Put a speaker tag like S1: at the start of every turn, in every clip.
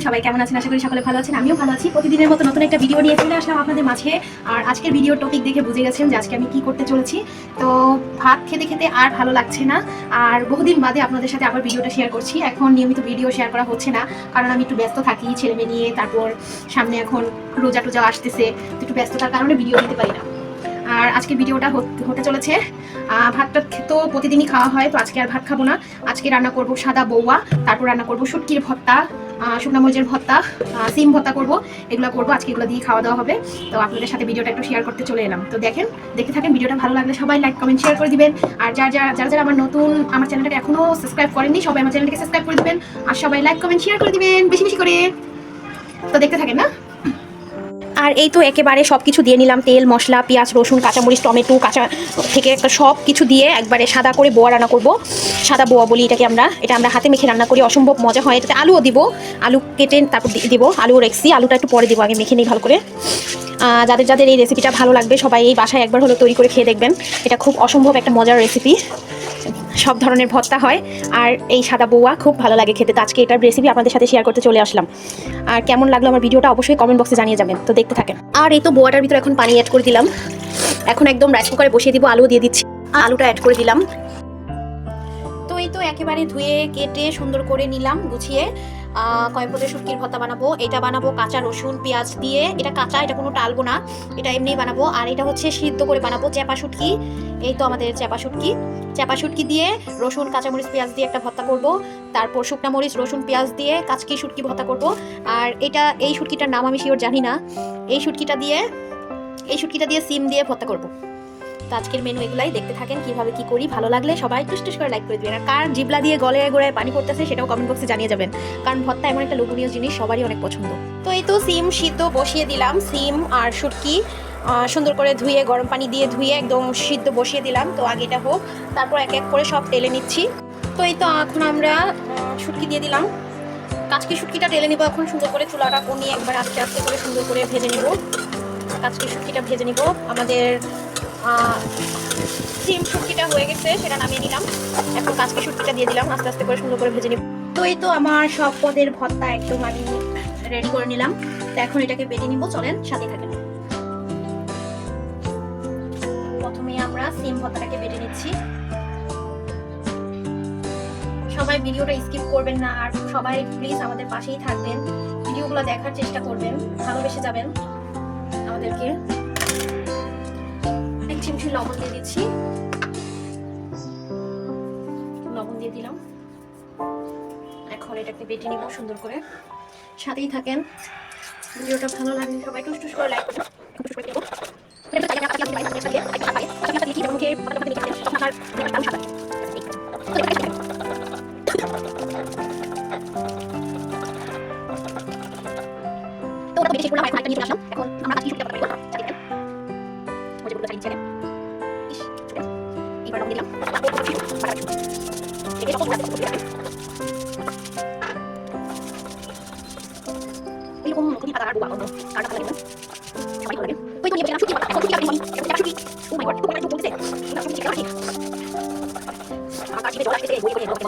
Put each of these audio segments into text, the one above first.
S1: সবাই কেমন আছেন? আশা করি সকলে ভালো আছেন, আমিও ভালো আছি। প্রতিদিনের মতো নতুন একটা ভিডিও নিয়ে চলে আসলাম আপনাদের মাঝে। আর আজকের ভিডিও টপিক দেখে বুঝে গেছেন যে আজকে আমি কি করতে চলেছি। তো ভাত খেতে খেতে আর ভালো লাগছে না। আর বহুদিন বাদে আপনাদের সাথে আবার ভিডিওটা শেয়ার করছি। এখন নিয়মিত ভিডিও শেয়ার করা হচ্ছে না। কারণ আমি একটু ব্যস্ত থাকি, ছেলে মেয়ে নিয়ে। তারপর সামনে এখন রোজা টোজা আসতেছে, তো একটু ব্যস্ততার কারণে ভিডিও দিতে পারি না। আর আজকে ভিডিওটা হত- চলেছে। ভাতটা তো প্রতিদিনই খাওয়া হয়, তো আজকে আর ভাত খাব না। আজকে রান্না করব সাদা বৌয়া, তারপর রান্না করব শুটকির ভর্তা শুকনা মরিচের ভর্তা সিম ভর্তা করব। এগুলো করব, আজকে এগুলো দিয়ে খাওয়া দাওয়া হবে। তো আপনাদের সাথে ভিডিওটা একটু শেয়ার করতে চলে এলাম। তো দেখেন, দেখতে থাকেন, ভিডিওটা ভালো লাগলে সবাই লাইক কমেন্ট শেয়ার করে দিবেন। আর যার, যারা যারা যারা আমার নতুন, আমার চ্যানেলটাকে এখনও সাবস্ক্রাইব করেননি, সবাই আমার চ্যানেলটাকে সাবস্ক্রাইব করে দিবেন। আর সবাই লাইক কমেন্ট শেয়ার করে দিবেন, বেশি বেশি করে। তো দেখতে থাকেন, না? আর এই তো একেবারে সব কিছু দিয়ে নিলাম। তেল, মশলা, পেঁয়াজ, রসুন, কাঁচামরিচ, টমেটো, কাঁচা থেকে একটা সব কিছু দিয়ে একবারে সাদা করে বোয়া রান্না করব। সাদা বোয়া বলি এটাকে আমরা। এটা আমরা হাতে মেখে রান্না করি। অসম্ভব মজা হয়। এটাতে আলুও দিব। আলু কেটে তারপর দিব। আলুও রেখছি। আলুটা একটু পরে দিব। আগে মেখে নিই ভালো করে। যাদের যাদের এই রেসিপিটা ভালো লাগবে, সবাই এই বাসায় একবার হলো তৈরি করে খেয়ে দেখবেন। এটা খুব অসম্ভব একটা মজার রেসিপি সব ধরনের ভর্তা হয়। আর এই সাদা বৌয়া খুব ভালো লাগে খেতে। তো আজকে এটার রেসিপি আপনাদের সাথে শেয়ার করতে চলে আসলাম। আর কেমন লাগল আমার ভিডিওটা অবশ্যই কমেন্ট বক্সে জানিয়ে যাবেন। তো দেখতে থাকেন। আর এই তো বোয়াটার ভিতরে এখন পানি অ্যাড করে দিলাম। এখন একদম রাইস কুকারে বসিয়ে দিব আলু দিয়ে দিচ্ছি। আলুটা অ্যাড করে দিলাম। তো এই তো একেবারে ধুয়ে, কেটে সুন্দর করে নিলাম, গুছিয়ে। কয়েকপদের শুটকির ভর্তা বানাবো। এটা বানাবো কাঁচা রসুন, পেঁয়াজ দিয়ে। এটা কাঁচা, এটা কোনো টালবো না। এটা এমনি বানাবো। আর এটা হচ্ছে সিদ্ধ করে বানাবো চ্যাপা শুটকি। এই তো আমাদের চ্যাপা শুটকি। চ্যাপা শুটকি দিয়ে রসুন, কাঁচামরিচ, পেঁয়াজ দিয়ে একটা ভর্তা করব। তারপর শুকনা মরিচ, রসুন, পেঁয়াজ দিয়ে কাচকি শুটকি ভর্তা করব। আর এটা, এই শুটকিটার নাম আমি শিওর জানি না। এই শুটকিটা দিয়ে, এই শুটকিটা দিয়ে সিম দিয়ে ভর্তা করব। তো আজকের মেনু এগুলাই, দেখতে থাকেন কীভাবে কি করি, ভালো লাগলে সবাই টুস করে লাইক করে দিবেন। আর কার জিবলা দিয়ে গলে গোড়ায় পানি পড়তেছে সেটাও কমেন্ট বক্সে জানিয়ে যাবেন। কারণ ভর্তা এমন একটা লোভনীয় জিনিস, সবারই অনেক পছন্দ। তো এই তো সিম সিদ্ধ বসিয়ে দিলাম, সিম আর শুটকি। সুন্দর করে ধুয়ে, গরম পানি দিয়ে ধুয়ে একদম সিদ্ধ বসিয়ে দিলাম। তো আগে এটা হোক, তারপর এক এক করে সব টেলে নিচ্ছি। তো এই তো এখন আমরা শুটকি দিয়ে দিলাম। কাচকি শুটকিটা টেলে নিব এখন, সুন্দর করে চুলাটা কমিয়ে একবার আস্তে আস্তে করে সুন্দর করে ভেজে নিব। কাচকি শুটকিটা ভেজে নিব। আমাদের সিম শুটকিটা হয়ে গেছে, সেটা নামিয়ে নিলাম। এখন কাচকি শুটকিটা দিয়ে দিলাম, আস্তে আস্তে করে সুন্দর করে ভেজে নিব। তো এই তো আমার সব পদের ভর্তা একদম আমি রেডি করে নিলাম। তো এখন এটাকে বেটে নিব, চলেন সাথে থাকেন। প্রথমে আমরা সিম ভর্তাটাকে বেটে নিচ্ছি। সবাই ভিডিওটা স্কিপ করবেন না, আর সবাই প্লিজ আমাদের পাশেই থাকবেন। ভিডিওগুলো দেখার চেষ্টা করবেন, ভালোবেসে যাবেন আমাদেরকে। চিমটি লবণ দিয়ে দিচ্ছি লবণ দিয়ে দিলাম এখন এটাকে বেটে নিব সুন্দর করে সাথেই থাকেন ভিডিওটা ভালো লাগলে সবাই টুস টুস করে লাইক করবেন টুস এরকম নতুন পাতা আর ডুবা অন্য কারটা ভালো লাগে সবাই ভালো লাগে ওই তো নিয়ে বসে শুটকি পাতা এখন শুটকি আপনি শুটকি ও মাই গড তো মানে বলতেছে না শুটকি কেন আমার কাছে জল আসছে বই বই বই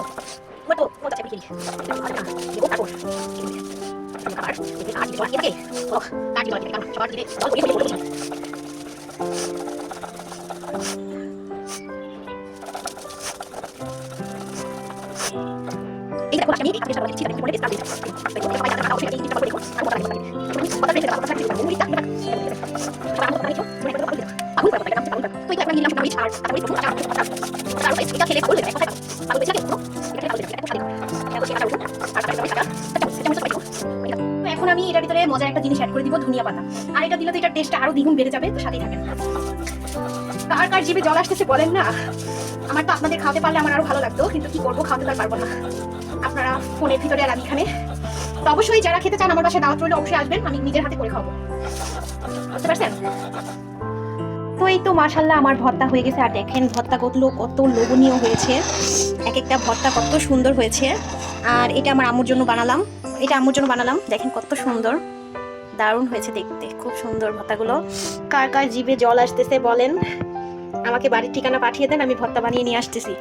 S1: বই তো মজা চাই কি দেখো তারপর আবার দেখে কাজ জল দিয়ে ও কাজ জল দিয়ে কারণ সবার দিকে জল দিয়ে বই বই এই দেখো আমি এই কাজটা বলে দিচ্ছি তাহলে মনে স্টার্ট দিচ্ছি তাই তো সবাই জানা অবশ্যই এই জিনিসটা এটা খেলে এটা এটা এটা এটা তো এখন আমি এটার ভিতরে মজার একটা জিনিস অ্যাড করে দিব, ধনিয়া পাতা। আর এটা দিলে তো এটার টেস্টটা আরও দ্বিগুণ বেড়ে যাবে, তো সাথেই থাকেন কার কার জিভে জল আসতেছে বলেন না? আমার তো আপনাদের খাওয়াতে পারলে আমার আরও ভালো লাগতো, কিন্তু কি করব, খাওয়াতে তো আর পারব না। আপনারা ফোনের ভিতরে আর আমি এখানে। অবশ্যই যারা খেতে চান আমার বাসায় দাওয়াত রইলে, অবশ্যই আসবেন, আমি নিজের হাতে করে খাব বুঝতে পারছেন? তো এই তো মাশাল্লাহ আমার ভর্তা হয়ে গেছে। আর দেখেন ভর্তা কতলো, কত লোভনীয় হয়েছে। এক একটা ভর্তা কত সুন্দর হয়েছে। আর এটা আমার আম্মুর জন্য বানালাম। এটা আম্মুর জন্য বানালাম। দেখেন কত সুন্দর। দারুণ হয়েছে দেখতে। খুব সুন্দর ভর্তাগুলো কার কার জিভে জল আসতেছে বলেন। আমাকে বাড়ির ঠিকানা পাঠিয়ে দেন, আমি ভর্তা বানিয়ে নিয়ে আসতেছি।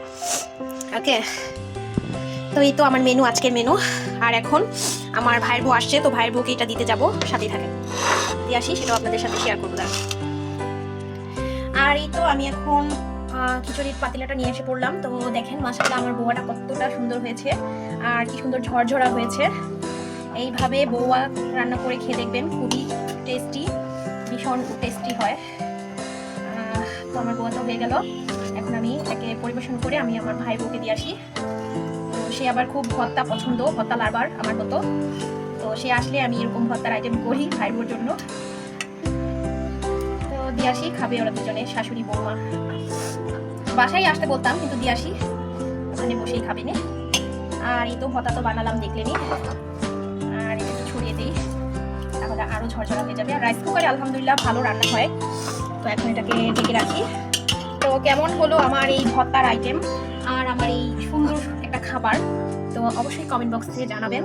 S1: ওকে? তো এই তো আমার মেনু আজকের মেনু আর এখন আমার ভাইয়ের বউ আসছে, তো ভাইয়ের বউকে এটা দিতে যাব। সাথে থাকে দিয়ে আসি, সেটাও আপনাদের সাথে শেয়ার করব, দাঁড়ান। এই তো আমি এখন খিচুড়ির পাতিলাটা নিয়ে এসে পড়লাম। তো দেখেন মাসাল্লাহ আমার বৌয়াটা কতটা সুন্দর হয়েছে আর কি সুন্দর ঝরঝরা হয়েছে। এইভাবে বৌয়া রান্না করে খেয়ে দেখবেন, খুবই টেস্টি ভীষণ টেস্টি হয়। তো আমার বৌয়া তো হয়ে গেল। এখন আমি একে পরিবেশন করে আমি আমার ভাই বউকে দিয়ে আসি। তো সে আবার খুব ভত্তা পছন্দ ভত্তা লারবার আমার মতো। তো সে আসলে আমি এরকম ভর্তার আইটেম করি ভাই বোর জন্য। দিয়ে আসি খাবে ওরা দুজনে, শাশুড়ি, বৌমা। বাসায় আসতে বলতাম, কিন্তু দিয়ে আসি ওখানে বসেই খাবে নে। আর এই তো ভর্তা তো বানালাম দেখলেনি আর এটা একটু ছড়িয়ে দিই, তাহলে আরও ঝরঝরা হয়ে যাবে। আর রাইস কুকারে আলহামদুলিল্লাহ ভালো রান্না হয়। তো এখন এটাকে ঢেকে রাখি। তো কেমন হলো আমার এই ভর্তার আইটেম আর আমার এই সুন্দর একটা খাবার? তো অবশ্যই কমেন্ট বক্স বক্সে জানাবেন।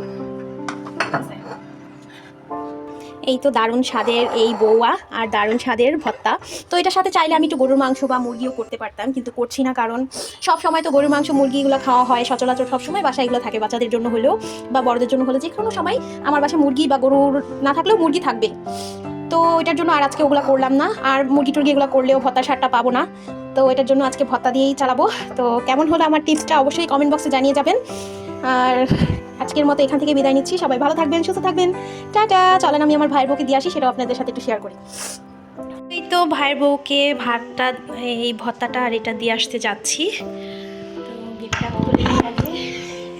S1: এই তো দারুণ স্বাদের এই বৌয়া আর দারুণ স্বাদের ভত্তা। তো এটার সাথে চাইলে আমি একটু গরুর মাংস বা মুরগিও করতে পারতাম, কিন্তু করছি না কারণ সব সময় তো গরুর মাংস, মুরগিগুলো খাওয়া হয়, সচরাচর সব সময় বাসায় এগুলো থাকে, বাচ্চাদের জন্য হলেও বা বড়দের জন্য হলেও যে কোনো সময় আমার বাসায় মুরগি বা গরুর না থাকলেও মুরগি থাকবে। তো এটার জন্য আর আজকে ওগুলো করলাম না, আর মুরগি টুরগি এগুলো করলেও ভত্তা সারটা পাবো না। তো এটার জন্য আজকে ভত্তা দিয়েই চালাবো। তো কেমন হলো আমার টিপসটা অবশ্যই কমেন্ট বক্সে জানিয়ে যাবেন। আর আজকের মতো এখান থেকে বিদায় নিচ্ছি। সবাই ভালো থাকবেন, সুস্থ থাকবেন। টাটা। চলেন, আমি আমার ভাইয়ের বউকে দিয়ে আসি, সেটাও আপনাদের সাথে একটু শেয়ার করি। এই তো ভাইয়ের বউকে ভাতটা, এই ভত্তাটা আর এটা দিয়ে আসতে যাচ্ছি। গেটটা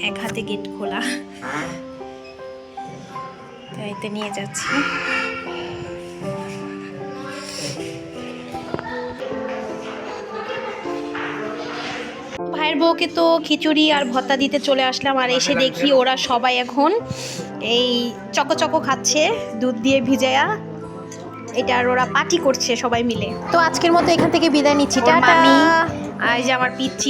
S1: এক হাতে গেট খোলা। তো এতে নিয়ে যাচ্ছি। ভাইয়ের বউকে তো খিচুড়ি আর ভত্তা দিতে চলে আসলাম আর এসে দেখি ওরা সবাই এখন এই চকো চকো খাচ্ছে দুধ দিয়ে ভিজায়া। এটা আর ওরা পার্টি করছে সবাই মিলে। তো আজকের মতো এখান থেকে বিদায় নিচ্ছি। টাটা। আজ আমার পিচ্ছি